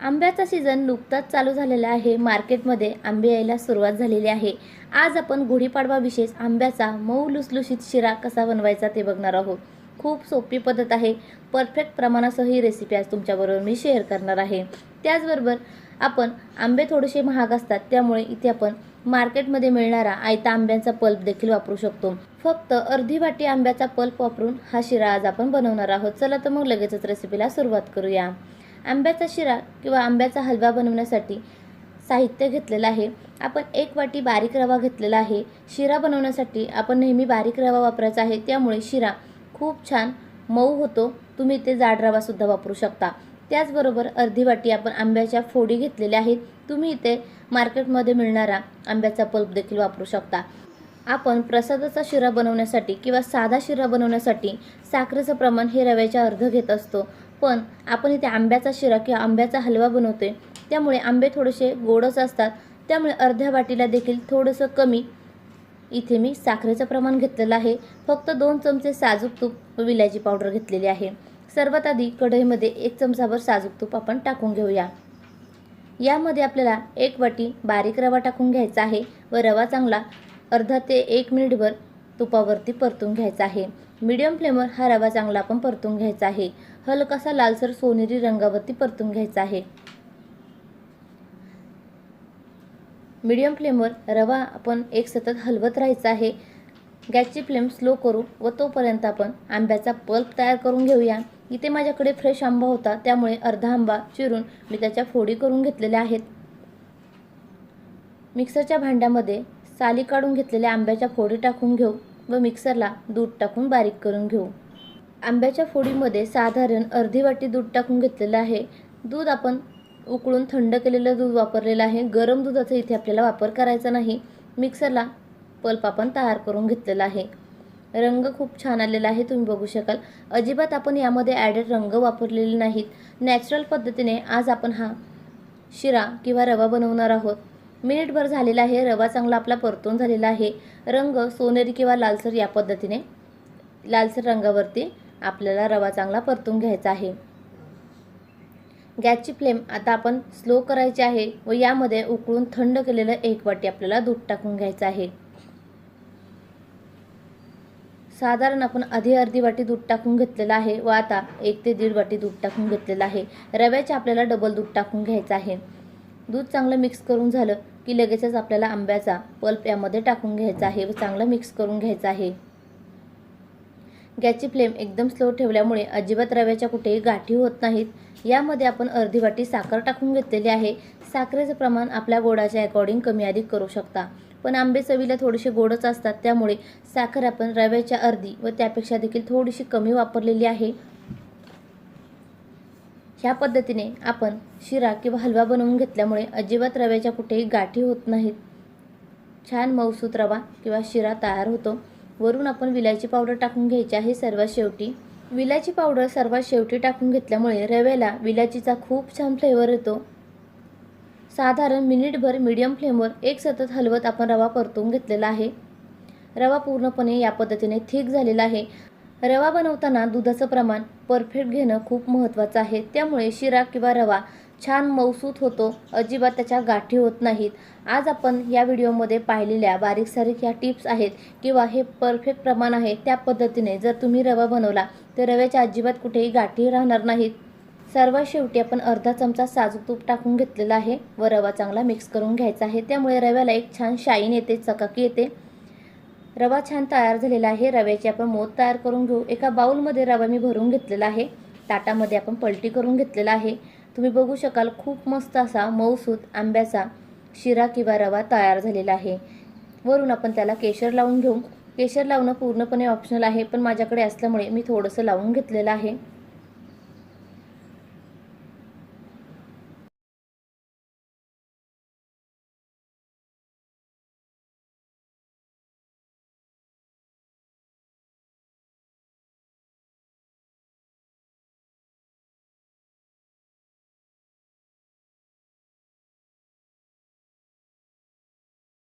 आंब्याचा सीझन नुकताच चालू झालेला आहे. मार्केटमध्ये आंबे यायला सुरुवात झालेली आहे. आज आपण गुढीपाडवा विशेष आंब्याचा मऊ लुसलुशीत शिरा कसा बनवायचा ते बघणार आहोत. खूप सोपी पद्धत आहे. परफेक्ट प्रमाणासह ही रेसिपी आज तुमच्याबरोबर मी शेअर करणार आहे. त्याचबरोबर आपण आंबे थोडेसे महाग असतात त्यामुळे इथे आपण मार्केटमध्ये मिळणारा आयता आंब्यांचा पल्प देखील वापरू शकतो. फक्त अर्धी वाटी आंब्याचा पल्प वापरून हा शिरा आज आपण बनवणार आहोत. चला तर मग लगेचच रेसिपीला सुरुवात करूया. आंब्याचा शिरा किंवा आंब्याचा हलवा बनवण्यासाठी साहित्य घेतलेलं आहे. आपण एक वाटी बारीक रवा घेतलेला आहे. शिरा बनवण्यासाठी आपण नेहमी बारीक रवा वापरायचा आहे. त्यामुळे शिरा खूप छान मऊ होतो. तुम्ही ते जाड रवासुद्धा वापरू शकता. त्याचबरोबर अर्धी वाटी आपण आंब्याच्या फोडी घेतलेल्या आहेत. तुम्ही इथे मार्केटमध्ये मिळणारा आंब्याचा पल्प देखील वापरू शकता. आपण प्रसादाचा शिरा बनवण्यासाठी किंवा साधा शिरा बनवण्यासाठी साखरेचं प्रमाण हे रव्याच्या अर्ध घेत असतो. पण आपण इथे आंब्याचा शिरा किंवा आंब्याचा हलवा बनवतो आहे त्यामुळे आंबे थोडेसे गोडच असतात. त्यामुळे अर्ध्या वाटीला देखील थोडंसं कमी इथे मी साखरेचं प्रमाण घेतलेलं आहे. फक्त दोन चमचे साजूक तूप व विलायची पावडर घेतलेली आहे. सर्वात आधी कढईमध्ये एक चमचाभर साजूक तूप आपण टाकून घेऊया. यामध्ये आपल्याला एक वाटी बारीक रवा टाकून घ्यायचा आहे व रवा चांगला अर्धा ते एक मिनिटभर तुपावरती परतून घ्यायचा आहे. मीडियम फ्लेमवर हा रवा चांगला आपण परतून घ्यायचा आहे. हलकासा लालसर सोनेरी रंगावरती परतून घ्यायचा आहे. मीडियम फ्लेमवर रवा आपण एक सतत हलवत राहायचा आहे. गॅसची फ्लेम स्लो करू व तोपर्यंत आपण आंब्याचा पल्प तयार करून घेऊया. इथे माझ्याकडे फ्रेश आंबा होता त्यामुळे अर्धा आंबा चिरून मी त्याच्या फोडी करून घेतलेल्या आहेत. मिक्सरच्या भांड्यामध्ये साली काढून घेतलेल्या आंब्याच्या फोडी टाकून घेऊ व मिक्सरला दूध टाकून बारीक करून घेऊ. आंब्याच्या फोडीमध्ये साधारण अर्धी वाटी दूध टाकून घेतलेलं आहे. दूध आपण उकळून थंड केलेलं दूध वापरलेलं आहे. गरम दुधाचा इथे आपल्याला वापर करायचा नाही. मिक्सरला पल्प आपण तयार करून घेतलेला आहे. रंग खूप छान आलेला आहे तुम्ही बघू शकाल. अजिबात आपण यामध्ये ॲडेड रंग वापरलेले नाहीत. नॅचरल पद्धतीने आज आपण हा शिरा किंवा रवा बनवणार आहोत. मिनिटभर झालेला आहे. रवा चांगला आपला परतून झालेला आहे. रंग सोनेरी किंवा लालसर या पद्धतीने लालसर रंगावरती आपल्याला रवा चांगला परतून घ्यायचा आहे. गॅसची फ्लेम आता आपण स्लो करायची आहे व यामध्ये उकळून थंड केलेलं एक वाटी आपल्याला दूध टाकून घ्यायचं आहे. साधारण आपण आधी अर्धी वाटी दूध टाकून घेतलेलं आहे व आता एक ते दीड वाटी दूध टाकून घेतलेलं आहे. रव्याचे आपल्याला डबल दूध टाकून घ्यायचं आहे. दूध चांगलं मिक्स करून झालं की लगेचच आपल्याला आंब्याचा पल्प यामध्ये टाकून घ्यायचा आहे व चांगलं मिक्स करून घ्यायचं आहे. गॅसची फ्लेम एकदम स्लो ठेवल्यामुळे अजिबात रव्याच्या कुठेही गाठी होत नाहीत. यामध्ये आपण अर्धी वाटी साखर टाकून घेतलेली आहे. साखरेचं प्रमाण आपल्या गोडाच्या अकॉर्डिंग कमी अधिक करू शकता. पण आंबे चवीला थोडेसे गोडच असतात त्यामुळे साखर आपण रव्याच्या अर्धी व त्यापेक्षा देखील थोडीशी कमी वापरलेली आहे. ह्या पद्धतीने आपण शिरा किंवा हलवा बनवून घेतल्यामुळे अजिबात रव्याच्या कुठेही गाठी होत नाहीत. छान मऊसूत रवा किंवा शिरा तयार होतो. वरून आपण विलायची पावडर टाकून घ्यायची आहे सर्वात शेवटी. विलायची पावडर सर्वात शेवटी टाकून घेतल्यामुळे रव्याला विलायचीचा खूप छान फ्लेवर येतो. साधारण मिनिटभर मीडियम फ्लेमवर एक सतत हलवत आपण रवा परतून घेतलेला आहे. रवा पूर्णपणे या पद्धतीने थिक झालेला आहे. रवा बनवताना दुधाचं प्रमाण परफेक्ट घेणं खूप महत्त्वाचं आहे. त्यामुळे शिरा किंवा रवा छान मौसूत होतो अजिबात त्याच्या गाठी होत नाहीत. आज आपण या व्हिडिओमध्ये पाहिलेल्या बारीक सारीक ह्या टिप्स आहेत किंवा हे परफेक्ट प्रमाण आहे त्या पद्धतीने जर तुम्ही रवा बनवला तर रव्याच्या अजिबात कुठेही गाठी राहणार नाहीत. सर्वात शेवटी आपण अर्धा चमचा साजूक तूप टाकून घेतलेला आहे व रवा चांगला मिक्स करून घ्यायचा आहे. त्यामुळे रव्याला एक छान शाईन येते चकाकी येते. रवा छान तयार झालेला आहे. रव्याची आपण मोद तयार करून घेऊ. एका बाऊलमध्ये रवा मी भरून घेतलेला आहे. ताटामध्ये आपण पलटी करून घेतलेला आहे. तुम्ही बघू शकाल खूप मस्त असा मऊसूत आंब्याचा शिरा किंवा रवा तयार झालेला आहे. वरून आपण त्याला केशर लावून घेऊ. केशर लावणं पूर्णपणे ऑप्शनल आहे पण माझ्याकडे असल्यामुळे मी थोडंसं लावून घेतलेलं आहे.